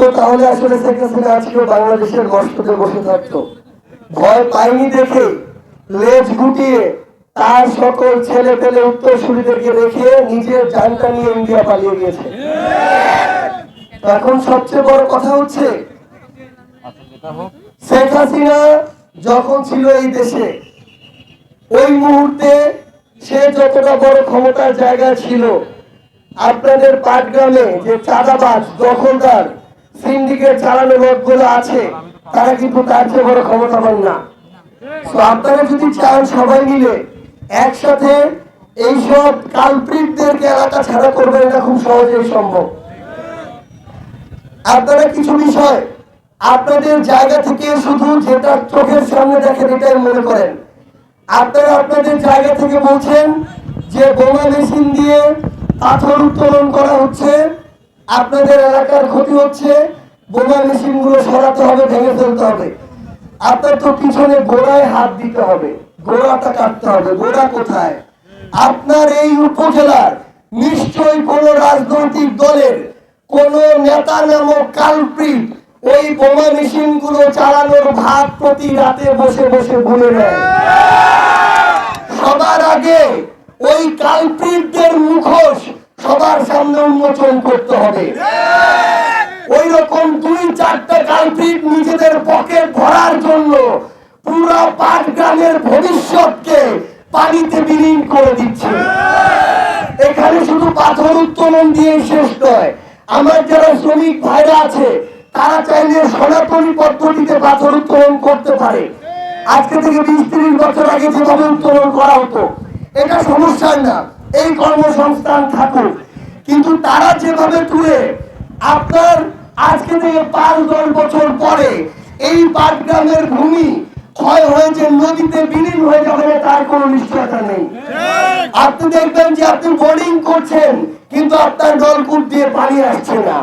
তো তাহলে আসলে শেখ হাসিনা আজকেও বাংলাদেশের মস্তকে বসে থাকতো। ভয় পাইনি দেখে, লেজ গুটিয়ে তার সকল ছেলে পেলে উত্তরসূরিদেরকে রেখে নিজের জানটা নিয়ে ইন্ডিয়া পালিয়ে গিয়েছে। এখন সবচেয়ে বড় কথা হচ্ছে, শেখ হাসিনা যখন ছিল এই দেশে, ওই মুহূর্তে সে যতটা বড় ক্ষমতার জায়গা ছিল, আপনাদের পাটগ্রামে যে চাঁদাবাজ, দখলদার সিন্ডিকেট চালানো লোকগুলো আছে, তারা কিন্তু তার চেয়ে বড় ক্ষমতাবান না। তো আপনারা যদি চান সবাই মিলে একসাথে এইসব কালপ্রিটদেরকে এলাকা ছাড়া করবেন, এটা খুব সহজেই সম্ভব। আপনারা কিছু বিষয় আপনাদের জায়গা থেকে শুধু যেটা চোখের সামনে দেখেন, এটাই মনে করেন। আপনারা আপনাদের জায়গা থেকে বলছেন যে বোমা মেশিন দিয়ে পাথর উত্তোলন করা হচ্ছে। আপনাদের এলাকার ক্ষতি হচ্ছে, বোমা মেশিনগুলো সরাতে হবে, ভেঙে ফেলতে হবে। আপনার তো পিছনে গোড়ায় হাত দিতে হবে, গোড়াটা কাটতে হবে, গোড়া কোথায়? আপনার এই উপজেলার নিশ্চয়ই কোন রাজনৈতিক দলের কোন নেতা নামক কালপ্রিট ওই বোমা মেশিনগুলো চালানোর ভাগ প্রতি রাতে বসে বসে ভুলে নেয় সবার আগে ওই কালপ্রিটদের সামনে উন্মোচন করতে হবে। ওই রকম দুই চারটা কালপ্রিট নিজেদের পকেট ভরার জন্য পুরো পাট গ্রামের ভবিষ্যৎকে পানিতে বিলীন করে দিচ্ছে। এখানে শুধু পাথর উত্তোলন দিয়ে শেষ নয়, আমার যারা শ্রমিক ভাইরা আছে, তারা চাইলে সনাতনী পদ্ধতিতে পাথর উত্তোলন করতে পারে। আজকে থেকে বিশ ত্রিশ বছর আগে যেভাবে উত্তোলন করা হতো, এটা সমস্যার না, এই কর্মসংস্থান থাকুক। কিন্তু তারা যেভাবে তুলে আপনার আজকে থেকে পাঁচ দশ বছর পরে এই পাটগ্রামের ভূমি ক্ষয় হয়ে যে নদীতে বিলীন হয়ে যাবে তার কোনো নিশ্চয়তা নেই। আপনি দেখবেন যে আপনি বোর্ডিং করছেন কিন্তু আপনার নলকূপ দিয়ে পানি আসছে না।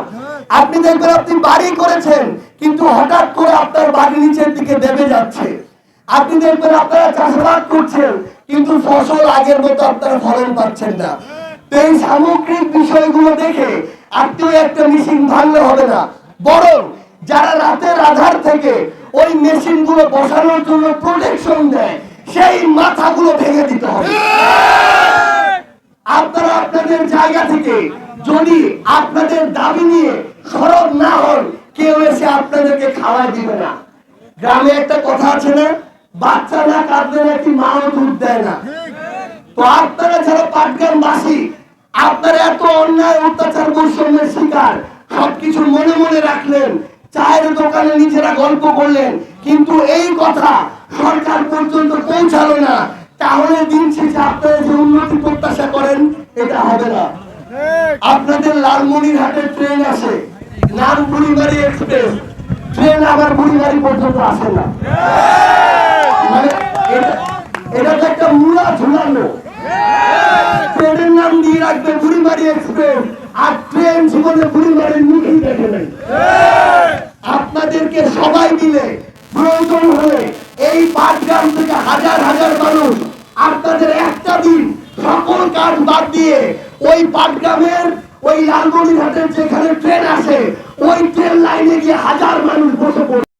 আপনি দেখবেন আপনি বাড়ি করেছেন কিন্তু হঠাৎ করে আপনার বাড়ি নিচের দিকে দেবে যাচ্ছে। আপনি দেখবেন আপনারা চাষাবাদ করছেন কিন্তু ফসল আগের মতো আপনারা ফলন পাচ্ছেন না। এই সামগ্রিক বিষয়গুলো দেখে আপনিও একটা মেশিন ভাঙলে হবে না। বরং যারা রাতের আধার থেকে ওই মেশিনগুলো বসানোর জন্য প্রোটেকশন দেয়, সেই মাথাগুলো ভেঙে দিতে হবে। আপনারা আপনাদের জায়গা থেকে যদি আপনাদের দাবি নিয়ে সরব না হন, কেউ এসে আপনাদেরকে খাওয়াই দিবে না। গ্রামে একটা কথা আছে না, বাচ্চা না কাঁদলে নাকি মাও দুধ দেয় না। তো পাটগ্রামবাসী আপনারা এত অন্যায়, অত্যাচার, বৈষম্যের শিকার। সবকিছু মনে মনে রাখলেন, চায়ের দোকানে নিজেরা গল্প করলেন, কিন্তু এই কথা সরকার পর্যন্ত পৌঁছালো না। তাহলে দিন শেষে আপনারা যে উন্নতি প্রত্যাশা করেন, এটা হবে না। আপনাদের লালমনিরহাটের ট্রেন আসে নাম বুড়িবাড়ি এক্সপ্রেস। ট্রেন আবার বুড়িবাড়ি পর্যন্ত আসে না। মানে এটা তো একটা মূলা ঝুলানো। ট্রেনের নাম দিয়ে রাখবে বুড়িবাড়ি এক্সপ্রেস আর ট্রেন জীবনে বুড়িবাড়ির মুখই দেখে নাই। আপনাদেরকে সবাই মিলে প্রয়োজন হলে এই পাটগ্রাম থেকে হাজার হাজার মানুষ আপনাদের একটা দিন সকল কাজ বাদ দিয়ে ওই পাটগ্রামের ওই লালমনিরহাটের যেখানে ট্রেন আসে, ওই ট্রেন লাইনে গিয়ে হাজার মানুষ বসে পড়বে।